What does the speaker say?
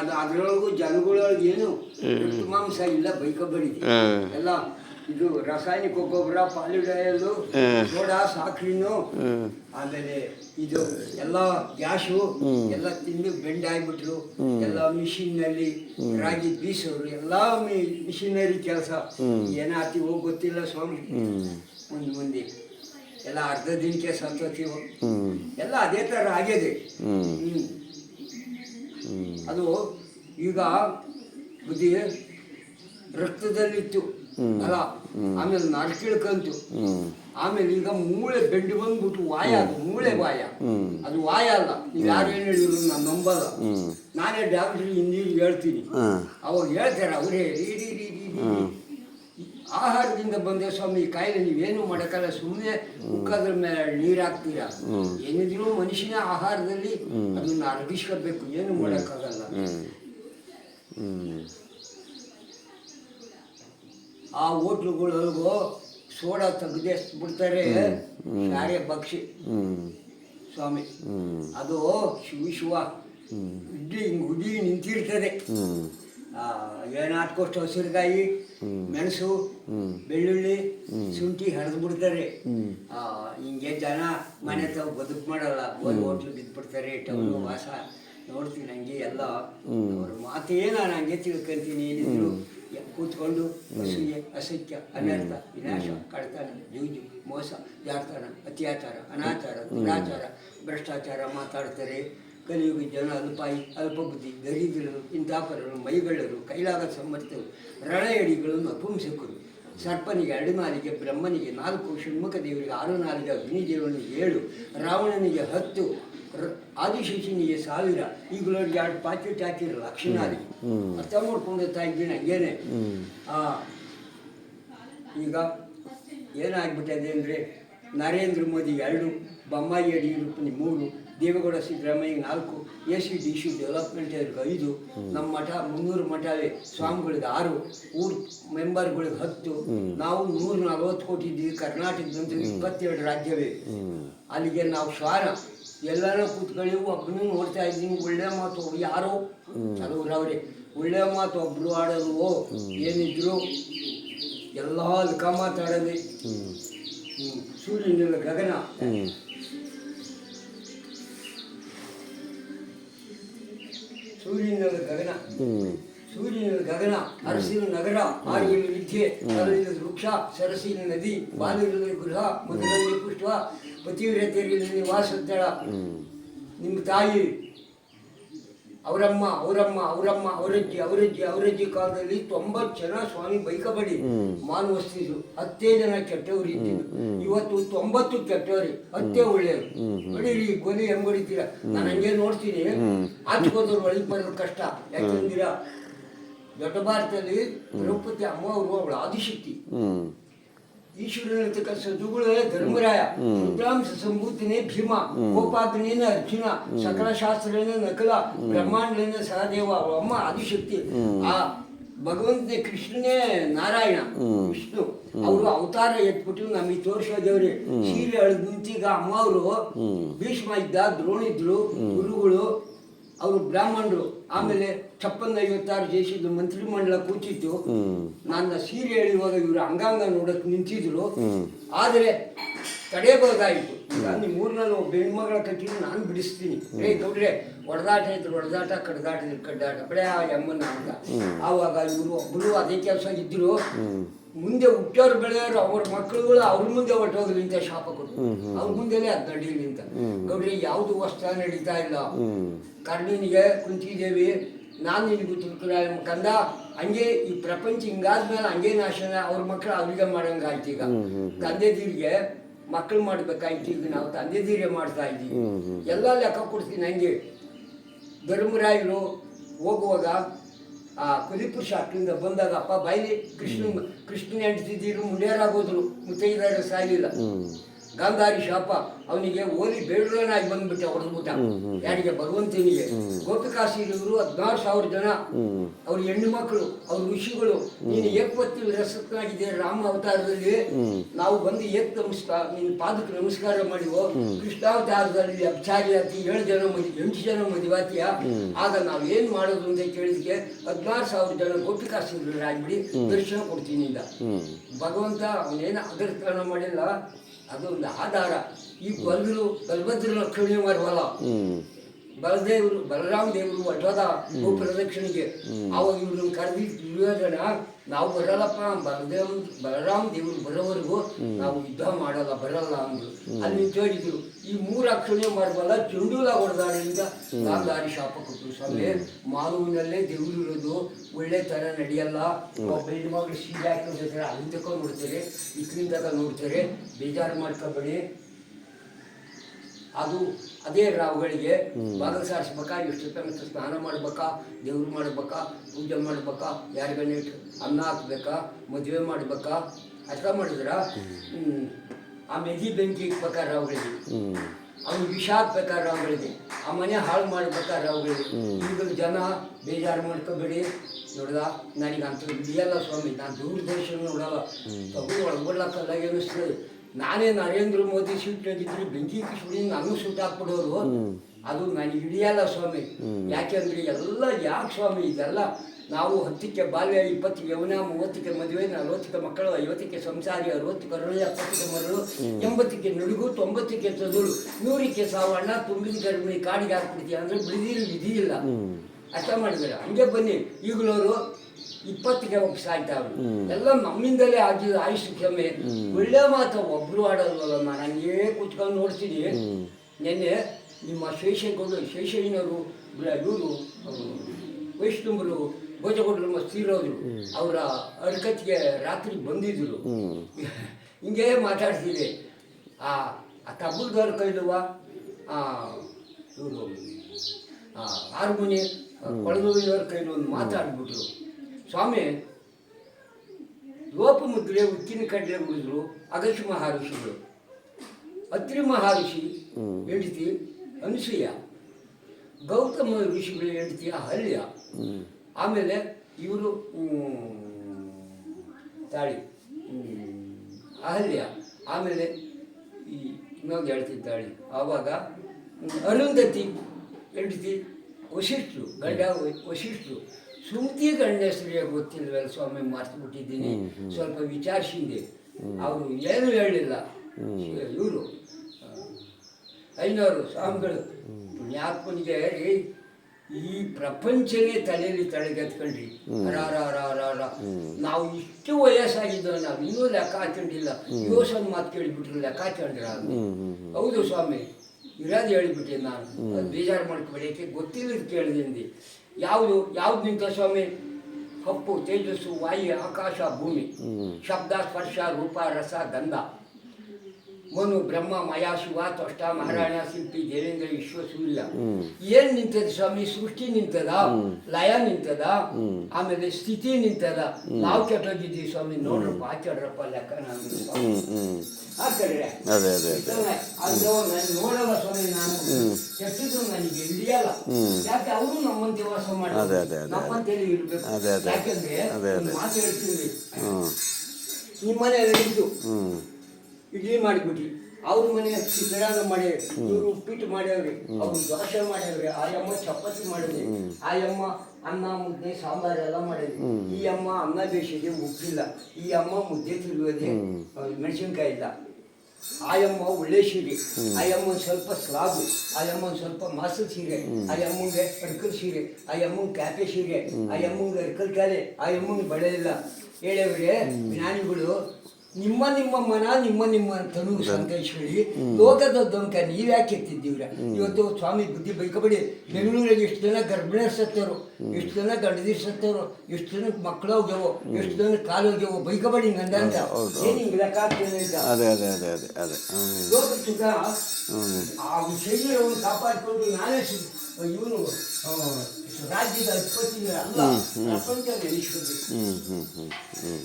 ಅದು ಅದ್ರೊಳಗೂ ಜನಗಳೊಳಗೆ ಏನು ಮಾಂಸ ಇಲ್ಲ ಬೈಕ ಹ್ಮ್. ಎಲ್ಲ ಇದು ರಾಸಾಯನಿಕ ಗೊಬ್ಬರ ಪಾಲಿಡಲು. ಸೋಡಾ ಸಾಕ್ರಿನು ಆಮೇಲೆ ಇದು ಎಲ್ಲ ಗ್ಯಾಸು ಎಲ್ಲ ತಿಂದು ಬೆಂಡೆ ಆಗ್ಬಿಟ್ರು. ಎಲ್ಲ ಮಿಷಿನ್ನಲ್ಲಿ ರಾಗಿ ಬೀಸೋರು ಎಲ್ಲ ಮಿಷಿನರಿ ಕೆಲಸ. ಹೋಗಿ ಗೊತ್ತಿಲ್ಲ ಸ್ವಾಮಿ. ಮುಂದೆ ಮುಂದೆ. ಎಲ್ಲ ಅರ್ಧ ದಿನಕ್ಕೆ ಸತ್ತೋತೀವು. ಎಲ್ಲ ಅದೇ ಥರ ಆಗಿದೆ. ಹ್ಮ್. ಅದು ಈಗ ಬುದ್ಧಿ ರಕ್ತದಲ್ಲಿತ್ತು. ಅಲ್ಲ ಆಮೇಲೆ ನಡ್ಕಿಳ್ಕಂತು ಆಮೇಲೆ ಈಗ ಮೂಳೆ ಬೆಂಡಿ ಬಂದ್ಬಿಟ್ಟು ವಾಯ ಅದು ಮೂಳೆ ವಾಯ. ಅದು ವಾಯ ಅಲ್ಲ. ನೀವು ಯಾರು ಏನು ಹೇಳಿದ್ರು ನಾನು ನಂಬಲ್ಲ. ನಾನೇ ಡಾಕ್ಟ್ರಿಗೆ ಹಿಂದಿ ಹೇಳ್ತೀನಿ. ಅವಾಗ ಹೇಳ್ತಾರೆ ಅವರೇ ರೀ. ಆಹಾರದಿಂದ ಬಂದೆ, ಸ್ವಾಮಿ ಕಾಯಿಲೆ ನೀವೇನು ಮಾಡಕ್ಕಲ್ಲ ಸುಮ್ಮನೆ ಮುಖದ್ರ ಮೇಲೆ ನೀರು ಹಾಕ್ತೀರಾ ಏನಿದ್ರು ಮನುಷ್ಯನ ಆಹಾರದಲ್ಲಿ ಅದನ್ನ ಅರಗಿಸ್ಕೋಬೇಕು ಏನು ಮಾಡಕ್ಕಾಗಲ್ಲ. ಆ ಹೋಟ್ಲುಗಳಿಗೂ ಸೋಡಾ ತೆಗ್ದೆ ಬಿಡ್ತಾರೆ ಸಾರೆ ಪಕ್ಷಿ. ಸ್ವಾಮಿ, ಅದು ಶಿವ ಶಿವ ಇಡ್ಲಿ ಹಿಂಗ್ ಉಡಿ ನಿಂತಿರ್ತದೆ ಏನಾದ್ಕೋಷ್ಟು ಹಸಿರುಕಾಯಿ ಮೆಣಸು, ಬೆಳ್ಳುಳ್ಳಿ, ಶುಂಠಿ ಹರಿದು ಬಿಡ್ತಾರೆ. ಹಿಂಗೆ ಜನ ಮನೆ ತಾವು ಬದುಕು ಮಾಡಲ್ಲ. ಒಂದು ಹೋಟ್ಲು ಬಿದ್ದುಬಿಡ್ತಾರೆ ಟೌನು ವಾಸ. ನೋಡ್ತೀನಿ ಹಂಗೆ ಎಲ್ಲ. ಅವ್ರ ಮಾತೇ ನಾನು ಹಂಗೆ ತಿಳ್ಕೊಂತೀನಿ ಏನಿದ್ರು. ಕೂತ್ಕೊಂಡು ಅಸೂಯೆ ಅಸತ್ಯ ಅನರ್ಥ, ವಿನಾಶ ಕಡತನ ಜೂಜು, ಮೋಸ ಜಾರ್ತನ ಅತ್ಯಾಚಾರ, ಅನಾಚಾರ, ದುರಾಚಾರ, ಭ್ರಷ್ಟಾಚಾರ ಮಾತಾಡ್ತಾರೆ. ಕಲಿಯುಗ ಜನ ಅಲ್ಪಾಯಿ ಅಲ್ಪಬುದ್ಧಿ ದರಿದ್ರರು ಇಂತಾಪರರು ಮೈಗಳ್ಳರು ಕೈಲಾಗ ಸಮರ್ಥರು ರಣಯಡಿಗಳು ನಪುಂಸಕರು ಸರ್ಪನಿಗೆ ಅಡಿಮಾಲಿಗೆ ಬ್ರಹ್ಮನಿಗೆ ನಾಲ್ಕು ಷಣ್ಮುಖ ದೇವರಿಗೆ ಆರು ನಾಲಿಗೆ ಅಗ್ನಿದೇವನಿಗೆ ಏಳು ರಾವಣನಿಗೆ ಹತ್ತು ಆದಿಶೇಷನಿಗೆ ಸಾವಿರ ಈಗಲೋರಿಗೆ ಎರಡು ಪಾಕೆಟ್ ಹಾಕಿರೋ ಲಕ್ಷಣಾದಿ. ಅರ್ಥ ಮಾಡ್ಕೊಂಡು ಇದ್ದೀನಿ ಹಂಗೇನೆ? ಆ, ಈಗ ಏನಾಗ್ಬಿಟ್ಟಿದೆ ಅಂದರೆ ನರೇಂದ್ರ ಮೋದಿ ಎರಡು ಬೊಮ್ಮಾಯಿ ಯಡಿಯೂರಪ್ಪನಿಗೆ ಮೂರು ದೇವೇಗೌಡ ಸಿದ್ದರಾಮಯ್ಯ ನಾಲ್ಕು A C D C development ಅವ್ರಿಗೆ ಐದು ನಮ್ಮ ಮಠ ಮುನ್ನೂರು ಮಠವೇ ಸ್ವಾಮಿಗಳಿಗೆ ಆರು ಊರ್ ಮೆಂಬರ್ಗಳಿಗೆ ಹತ್ತು. ನಾವು ನೂರ ನಲವತ್ತು ಕೋಟಿ ಇದ್ದೀವಿ ಕರ್ನಾಟಕದಂತ ಇಪ್ಪತ್ತೆರಡು ರಾಜ್ಯವೇ. ಅಲ್ಲಿಗೆ ನಾವು ಶ್ವಾನ. ಎಲ್ಲರೂ ಕೂತ್ಕೊಳ್ಳಿ ಒಬ್ಬನು ನೋಡ್ತಾ ಇದ್ದೀನಿ ಒಳ್ಳೆ ಮಾತು ಯಾರೋ ಕೆಲವ್ರವ್ರೆ ಒಳ್ಳೆ ಮಾತು ಒಬ್ರು ಆಡೋದು ಏನಿದ್ರು ಎಲ್ಲ ಲೆಕ್ಕ ಮಾತಾಡೋದು. ಸೂರ್ಯನಿಲ್ಲ ಗಗನ. ಹ್ಮ್. ಸೂರ್ಯನಿಲ್ಲ ಗಗನ. ಸೂರ್ಯನ ಗಗನ ಅರಸಿನ ನಗರ ಆರ್ಯನ ವಿದ್ಯೆ ವೃಕ್ಷ ಸರಸಿನ ನದಿ ಬಾಲ್ಯದಲ್ಲಿ ಗೃಹ ಮಧುರಲ್ಲಿ ಪುಷ್ಪ ಪತಿವ್ರತೆಯಲ್ಲಿ ನಿವಾಸ ನಿಮ್ಮ ತಾಯಿ ಅವರಮ್ಮ ಅವರಮ್ಮ ಅವರಮ್ಮ ಅವರಜ್ಜಿ ಅವರಜ್ಜಿ ಅವರಜ್ಜಿ ಕಾಲದಲ್ಲಿ ತೊಂಬತ್ತು ಜನ ಸ್ವಾಮಿ ಬೈಕಬಡಿ ಮಾನವಸ್ತಿದ್ರು ಹತ್ತೇ ಜನ ಕೆಟ್ಟವ್ರು ಇವತ್ತು ತೊಂಬತ್ತು ಕೆಟ್ಟವ್ರಿ. ಹತ್ತೇ ಒಳ್ಳೆಯವರು. ಬಡೀರಿ ಗೊನೆ ಕೊನೆ ಹೆಂಗ್ ಹೊಡಿತೀರ? ನಾನು ಹಂಗೆ ನೋಡ್ತೀನಿ. ಆಚ್ಕೋದವ್ರು ಒಳಗೆ ಬರೋದು ಕಷ್ಟ. ಯಾಕೆಂದಿರ ದೊಡ್ಡ ಭಾರತದಲ್ಲಿ ದ್ರೌಪದಿ ಅಮ್ಮ ಅವರು ಅವಳು ಆದಿಶಕ್ತಿ. ಹ್ಮ್. ಈಶ್ವರನಿರ್ತಕ್ಕ ಸದ್ಗುಗಳೇ ಧರ್ಮರಾಯ. ರುದ್ರಾಂಶ ಸಂಭೂತಿನೇ ಭೀಮ ಗೋಪಾಗ್ನೇನ ಅರ್ಜುನ ಸಕಲ ಶಾಸ್ತ್ರನೇ ನಕಲ ಬ್ರಹ್ಮಾಂಡನೇ ಸಹದೇವ ಅಮ್ಮ ಆದಿಶಕ್ತಿ. ಆ ಭಗವಂತನೇ ಕೃಷ್ಣನೇ ನಾರಾಯಣ ವಿಷ್ಣು. ಅವರು ಅವತಾರ ಎತ್ಬಿಟ್ಟು ನಮಗೆ ತೋರಿಸೋದೇವ್ರಿ ಸೀರೆ ಅಳ್ದು ನಿಂತೀಗ ಅಮ್ಮ ಅವರು ಭೀಷ್ಮ ಇದ್ದ ದ್ರೋಣಿದ್ರು ಗುರುಗಳು ಅವರು ಬ್ರಾಹ್ಮಣರು. ಆಮೇಲೆ ಐವತ್ತಾರು ಮಂತ್ರಿ ಮಂಡಲ ಕೂತಿತ್ತು. ನನ್ನ ಸೀರೆ ಎಳೆಯುವಾಗ ಇವರು ಅಂಗಾಂಗ ನೋಡಕ್ ನಿಂತಿದ್ರು. ಆದರೆ ತಡೆಯಬಹುದಾಯಿತು. ನಿಮ್ಮ ಊರಿನಲ್ಲಿ ಒಬ್ಬ ಹೆಣ್ಮಗಳ ಕಟ್ಟಿದ್ರು ನಾನು ಬಿಡಿಸ್ತೀನಿ. ಏ ಗೌಡ್ರೆ ಹೊಡೆದಾಟ ಇದ್ರು ಹೊಡೆದಾಟ ಕಡ್ದಾಟ ಇದ್ರು ಕಡ್ದಾಟ. ಆ ಯಮ್ಮನ ಅಂತ ಆವಾಗ ಇವರು ಒಬ್ಬರು ಅದೇ ಕೆಲಸ ಇದ್ರು. ಮುಂದೆ ಹುಟ್ಟೋರು ಬೆಳೆಯೋರು ಅವ್ರ ಮಕ್ಕಳುಗಳು ಅವ್ರ ಮುಂದೆ ಅಂತ ಶಾಪ ಕೊಟ್ಟು ಅವ್ರ ಮುಂದೆನೆ ಅದು ನಡೀಲಿ ಅಂತ. ಗೌಡ್ರಿ ಯಾವುದು ವಸ್ತ್ರ ನಡೀತಾ ಇಲ್ಲ. ಕರ್ಣನಿಗೆ ಕುಂತಿದೇವಿ ನಾನು ನಿನಗೂ ತಿಳ್ಕೊಳ ಕಂದ ಹಂಗೆ ಈ ಪ್ರಪಂಚ ಹಿಂಗಾದ್ಮೇಲೆ ಹಂಗೆ ನಾಶನ ಅವ್ರ ಮಕ್ಕಳು ಅವ್ರಿಗೆ ಮಾಡಂಗಾಯ್ತು ಈಗ. ತಂದೆದೀರಿಗೆ ಮಕ್ಕಳು ಮಾಡ್ಬೇಕಾಯ್ತು ಈಗ ನಾವು ತಂದೆದೀರೆ ಮಾಡ್ತಾ ಇದ್ದೀವಿ. ಎಲ್ಲ ಲೆಕ್ಕ ಕೊಡ್ತೀನಿ ಹಂಗೆ ಧರ್ಮರಾಯರು ಹೋಗುವಾಗ ಆ ಕುಲಿಪುರುಷ ಶಾಸ್ತ್ರಿಂದ ಬಂದಾಗ ಅಪ್ಪ ಬಾಯಿಲಿ ಕೃಷ್ಣ ಕೃಷ್ಣ ಹೆಂಡ್ತಿದ್ದೀರು ಮುಂಡೇರಾಗೋದ್ರು ಮುತ್ತೈದಾರ ಸಾಯಲಿಲ್ಲ. ಗಾಂಧಾರಿ ಶಾಪ ಅವನಿಗೆ ಓದಿ ಬೇಡ್ರನಾಗಿ ಬಂದ್ಬಿಟ್ಟೆ ಹೊಡೆದ್ಬಿಟ್ಟ ಯಾರಿಗೆ ಭಗವಂತನಿಗೆ ಗೋಪಿಕಾಶಿರಿಯವರು ಹದಿನಾರು ಸಾವಿರ ಜನ. ಅವ್ರ ಹೆಣ್ಣು ಮಕ್ಕಳು ಅವ್ರ ಋಷಿಗಳು. ನೀನು ಏಕವತ್ತಿ ರಸತ್ನಾಗಿದೆ ರಾಮ ಅವತಾರದಲ್ಲಿ. ನಾವು ಬಂದು ಏಕ್ ನಮಸ್ಕಾರ ನೀನು ಪಾದಕ್ಕೆ ನಮಸ್ಕಾರ ಮಾಡಿವೋ? ಕೃಷ್ಣಾವತಾರದಲ್ಲಿ ಅಪಚಾರಿ ಅತಿ ಏಳು ಜನ ಮದಿ ಎಂಟು ಜನ ಮದುವಾತಿಯ? ಆಗ ನಾವು ಏನ್ ಮಾಡೋದು ಅಂತ ಕೇಳಿದಕ್ಕೆ ಹದಿನಾರು ಸಾವಿರ ಜನ ಗೋಪಿಕಾಶಿರಾಗ್ಬಿಡಿ ದರ್ಶನ ಕೊಡ್ತೀನಿ ಭಗವಂತ ಅವನೇನು ಅಗರ್ತನ ಮಾಡಿಲ್ಲ? ಅದೊಂದು ಆಧಾರ. ಈ ಬಂದರು ಬಲಭದ್ರ ಕಡಿಮೆ ಹ್ಮ್. ಬಲದೇವರು ಬಲರಾಮ ದೇವರು ಹೊಟ್ಟದ ಭೂ ಪ್ರದಕ್ಷಿಣೆಗೆ ಅವಾಗ ಇವ್ರನ್ನ ಕರೆದಿ ದುರ್ಯೋಧನ ನಾವು ಬರಲ್ಲಪ್ಪ ಬಲದೇವ್ ಬಲರಾಮ ದೇವರು ಬರೋವರೆಗೂ ನಾವು ಯುದ್ಧ ಮಾಡಲ್ಲ ಬರಲ್ಲ ಅಂದ್ರು. ಅಲ್ಲಿ ಕೇಳಿದ್ರು ಈ ಮೂರು ಅಕ್ಷಣೆ ಮಾಡಬಲ್ಲ ಚುಂಡೂಲ ಹೊಡೆದಾಡಿಂದ ದಾರಿ ಶಾಪ ಕೊಟ್ಟರು ಸ್ವಾಮಿ. ಮಾನವನಲ್ಲೇ ದೇವರು ಇರೋದು ಒಳ್ಳೆ ತರ ನಡೆಯಲ್ಲ. ಹೆಣ್ಣು ಸೀರೆ ಹಾಕೊಂಡಿರ್ತಾರೆ ಅಲ್ಲಿ ತಕ್ಕ ನೋಡ್ತಾರೆ ಇಕ್ಕಿಂದಾಗ ನೋಡ್ತಾರೆ ಬೇಜಾರು ಮಾಡ್ಕೋಬೇಡಿ. ಅದು ಅದೇ ರಾವುಗಳಿಗೆ ಬಾಗಿಲು ಸಾರಿಸ್ಬೇಕಾ ಎಷ್ಟು ತನಕ ಸ್ನಾನ ಮಾಡ್ಬೇಕಾ ದೇವ್ರು ಮಾಡ್ಬೇಕಾ ಪೂಜೆ ಮಾಡ್ಬೇಕಾ ಯಾರಿಗನ್ನ ಅನ್ನ ಹಾಕ್ಬೇಕಾ ಮದುವೆ ಮಾಡ್ಬೇಕಾ ಅರ್ಥ ಮಾಡಿದ್ರ? ಹ್ಮ್. ಆ ಮೆದಿ ಬೆಂಕಿ ಇಕ್ಬೇಕಾ ರಾವುಗಳಿಗೆ ಅವ್ನು ವಿಷ ಹಾಕ್ಬೇಕಾ ರಾವುಗಳಿಗೆ ಆ ಮನೆ ಹಾಳು ಮಾಡ್ಬೇಕಾ ರಾವುಗಳಿಗೆ ಈಗ ಜನ ಬೇಜಾರು ಮಾಡ್ಕೋಬೇಡಿ. ನೋಡ್ದ ನನಗೆ ಅಂತ ಇದೆಯಲ್ಲ ಸ್ವಾಮಿ ನಾನು ದೂರದರ್ಶನ ನೋಡಲ್ಲ. ತಗೊಂಡು ಒಳಗೊಳ್ಳಕ್ಕಲ್ಲ ನಾನೇ ನರೇಂದ್ರ ಮೋದಿ ಸೀಟ್ ಆಗಿದ್ರೆ ಬೆಂಕಿ ಸುಳಿ ನಾನು ಸೂಟ್ ಹಾಕ್ಬಿಡೋರು ಅದು ನನಗೆ ಹಿಡಿಯಲ್ಲ ಸ್ವಾಮಿ. ಯಾಕೆಂದ್ರೆ ಎಲ್ಲ ಯಾಕೆ ಸ್ವಾಮಿ ಇದೆಲ್ಲ? ನಾವು ಹತ್ತಕ್ಕೆ ಬಾಲ್ಯ ಇಪ್ಪತ್ತಿಗೆ ಯೌನ ಮೂವತ್ತಕ್ಕೆ ಮದುವೆ ನಲವತ್ತಕ್ಕೆ ಮಕ್ಕಳು ಐವತ್ತಕ್ಕೆ ಸಂಸಾರಿ ಅರವತ್ತಕ್ಕೆ ಅರಳು ಎಪ್ಪತ್ತಕ್ಕೆ ಮರಳು ಎಂಬತ್ತಕ್ಕೆ ನಡುಗು ತೊಂಬತ್ತಕ್ಕೆ ತದುಳು ನೂರಕ್ಕೆ ಸಾವಣ್ಣ ತುಂಬಿದ ಗರ್ಭಿಣಿ ಕಾಡಿಗೆ ಹಾಕ್ಬಿಡ್ತೀಯ ಅಂದ್ರೆ ಬಿಳಿದಿರು ವಿಧಿ ಇಲ್ಲ ಅರ್ಥ ಮಾಡಿದ್ರೆ ಹಂಗೆ ಬನ್ನಿ. ಈಗಲವರು ಇಪ್ಪತ್ತಿಗೆ ಒಬ್ಬ ಸಾಯ್ತಾವ್ರು ಎಲ್ಲ ನಮ್ಮಿಂದಲೇ ಆಗಿದ ಆಯುಷ್ ಕ್ಷಮೆ ಒಳ್ಳೆ ಮಾತು ಒಬ್ರು ಆಡೋದಲ್ಲಮ್ಮ ಹಂಗೇ ಕೂತ್ಕೊಂಡು ನೋಡ್ತೀನಿ. ನಿನ್ನೆ ನಿಮ್ಮ ಶೇಷಗೌಡ ಶೇಷಯ್ಯನವರು ಇವರು ವೈಷ್ಣವರು ಭೋಜಗೌಡರು ತೀರೋದ್ರು ಅವರ ಅರ್ಕತ್ಗೆ ರಾತ್ರಿ ಬಂದಿದ್ರು. ಹಿಂಗೆ ಮಾತಾಡ್ತಿದ್ದೆ ಆ ಆ ತಬ್ಬಲ್ದವ್ರ ಕೈಲುವ ಇವರು ಹಾರ್ಮೋನಿ ಕೊಳದವ್ರ ಕೈಲಿ ಒಂದು ಮಾತಾಡ್ಬಿಟ್ರು. ಸ್ವಾಮಿ ಲೋಪಮುದ್ರೆ ಉಕ್ಕಿನ ಕಡ್ಲೆ ಮುಗಿದ್ರು ಅಗಸ್ಯ ಮಹರ್ಷಿಗಳು ಅತ್ರಿ ಮಹರ್ಷಿ ಹೆಂಡತಿ ಅನಸೂಯ. ಗೌತಮ ಋಷಿಗಳು ಹೆಂಡತಿಯ ಹಳ್ಳಿಯ ಆಮೇಲೆ ಇವರು ತಾಳಿ ಅಹಲ್ಯ. ಆಮೇಲೆ ಈ ಇನ್ನೊಂದು ಹೇಳ್ತಿದ್ದಾಳೆ ಆವಾಗ ಅರುಂಧತಿ ಹೆಂಡತಿ ವಶಿಷ್ಠರು ಗಂಡ ವಶಿಷ್ಠರು ಸುಮತಿ ಗಂಡ ಹೆಸರಿಗೆ ಗೊತ್ತಿಲ್ವಲ್ಲ ಸ್ವಾಮಿ ಮರ್ತು ಬಿಟ್ಟಿದ್ದೀನಿ ಸ್ವಲ್ಪ ವಿಚಾರಿಸಿದೆ. ಅವರು ಏನು ಹೇಳಿಲ್ಲ. ಇವರು ಐನವರು ಸ್ವಾಮಿಗಳು. ಪುಣ್ಯಾತ್ಮನಿಗೆ ಈ ಪ್ರಪಂಚನೇ ತಲೆಯಲ್ಲಿ ತಲೆಗೆತ್ಕೊಂಡ್ರಿ. ರಾ ರಾ ರಾ ರಾ ರಾ ನಾವು ಇಷ್ಟು ವಯಸ್ಸಾಗಿದ್ದೋ ನಾವು ಇನ್ನೂ ಲೆಕ್ಕ ಹಾಕೊಂಡಿಲ್ಲ. ಯೋಸನ್ ಮಾತು ಕೇಳಿಬಿಟ್ರು ಲೆಕ್ಕ ಹಾಕೊಂಡ್ರ ಹೌದು ಸ್ವಾಮಿ ಇರೋದು ಹೇಳಿಬಿಟ್ಟೆ ನಾನು. ಬೇಜಾರು ಮಾಡ್ಕೊಬೇಡಿ ಯಾಕೆ ಗೊತ್ತಿಲ್ಲದ ಕೇಳಿದೆ ಯಾವುದು ಯಾವ್ದು ನಿಂತ ಸ್ವಾಮಿ? ಕಪ್ಪು ತೇಜಸ್ಸು ವಾಯು ಆಕಾಶ ಭೂಮಿ. ಶಬ್ದ ಸ್ಪರ್ಶ ರೂಪ ರಸ ಗಂಧ. ಮನು ಬ್ರಹ್ಮ ಮಯಾ ಶಿವ ತೊಷ್ಟ ಮಹಾರಾಣ ಶಿಲ್ಪಿ ದೇವೇಂದ್ರ ವಿಶ್ವ ಸೂರ್ಯ ಏನ್ ನಿಂತದ ಸ್ವಾಮಿ? ಸೃಷ್ಟಿ ನಿಂತದ? ಲಯ ನಿಂತದ? ಆಮೇಲೆ ಸ್ಥಿತಿ ನಿಂತದ? ನಾವು ಕೆಟ್ಟೋಗಿದ್ದೀವಿ ಸ್ವಾಮಿ. ನೋಡ್ರಪ್ಪ ಆಚಾಡ್ರಪ್ಪ ಲೆಕ್ಕ ಹಾಕಡ್ರೆ ನೋಡಲ್ಲ ಸ್ವಾಮಿ ನಾನು. ಕೆಟ್ಟಿದ್ರು ನನಗೆ ಹಿಡಿಯಲ್ಲ. ಯಾಕೆ ಅವರು ನಮ್ಮಂತೆ ವಾಸ ಮಾಡಿ ಇರ್ಬೇಕು. ಯಾಕಂದ್ರೆ. ಮಾತು ಹೇಳ್ತೀವಿ ನಿಮ್ಮನೆ ಇದ್ದು. ಇಡ್ಲಿ ಮಾಡಿಬಿಟ್ಟಿ ಅವ್ರ ಮನೆ ಚಿತ್ರಾನ್ನ ಮಾಡಿ ಇವರು ಉಪ್ಪಿಟ್ಟು ಮಾಡ್ಯಾವ್ರಿ. ಅವ್ರು ದೋಸೆ ಮಾಡ್ಯಾವ್ರಿ. ಆ ಅಮ್ಮ ಚಪಾತಿ ಮಾಡಿದ್ರಿ. ಆ ಅಮ್ಮ ಅನ್ನ ಮುದ್ದೆ ಸಾಂಬಾರ್ ಎಲ್ಲ ಮಾಡಿದ್ರಿ. ಈ ಅಮ್ಮ ಅನ್ನ ಬೇಸಿಗೆ ಉಪ್ಪಿಲ್ಲ. ಈ ಅಮ್ಮ ಮುದ್ದೆ ತಿರುಗದೆ ಮೆಣಸಿನ್ಕಾಯಿ ಇಲ್ಲ. ಆಯಮ್ಮ ಒಳ್ಳೆ ಸೀರೆ. ಆಯಮ್ಮ ಸ್ವಲ್ಪ ಸ್ಲಾಬು ಆಯಮ್ಮ ಸ್ವಲ್ಪ ಮಾಸು ಸೀರೆ. ಆಯಮ್ಮಂಗೆ ಅಡ್ಕಲ್ ಸೀರೆ. ಆಯಮ್ಮಂಗೆ ಕ್ಯಾಪೆ ಸೀರೆ. ಆಯಮ್ಮಂಗೆ ಅಡ್ಕಲ್ ಕ್ಯಾಲೆ ಆಯಮ್ಮಂಗೆ ಬಳೆ ಇಲ್ಲ. ಹೇಳವ್ರೆ ಜ್ಞಾನಿಗಳು ನಿಮ್ಮ ನಿಮ್ಮ ಮನ ನಿಮ್ಮ ನಿಮ್ಮ ತನು ಸಂಕೇಶ್ವರಿ ಲೋಕದ ದೊಂಕ ನೀವ್ಯಾಕೆ ಎತ್ತಿದ್ದೀವ್ರ? ಇವತ್ತು ಸ್ವಾಮಿ ಬುದ್ಧಿ ಬೈಕಬೇಡಿ. ಬೆಂಗಳೂರಲ್ಲಿ ಎಷ್ಟು ಜನ ಗರ್ಭಿಣಿ ಸತ್ತರು ಎಷ್ಟು ಜನ ಗಂಡದಿ ಸತ್ತರು ಎಷ್ಟು ಜನ ಮಕ್ಕಳು ಹೋಗ್ಯವು ಎಷ್ಟು ಜನ ಕಾಲು ಹೋಗ್ಯವು ಬೈಕಬಡಿ ಗಂಡ ಅಂತ. ಹೌದು, ಏನು ಹಿಂಗೆ ಲೆಕ್ಕ ಹಾಕ್ತೇನೆ ಅಂತ ಅದೇ ಅದೇ ಅದೇ ಅದೇ ಅದೇ. ಹ್ಮ್. ಲೋಕ ಸುಖ ಹ್ಮ್. ಆ ಶರೀರವನ್ನು ಕಾಪಾಡಿಕೊಂಡು ನಾನೇ ಇವನು ರಾಜ್ಯದ ಅಧಿಪತಿ ಅಲ್ಲ ಹ್ಮ್ ಹ್ಮ್ ಹ್ಮ್ ಹ್ಮ್.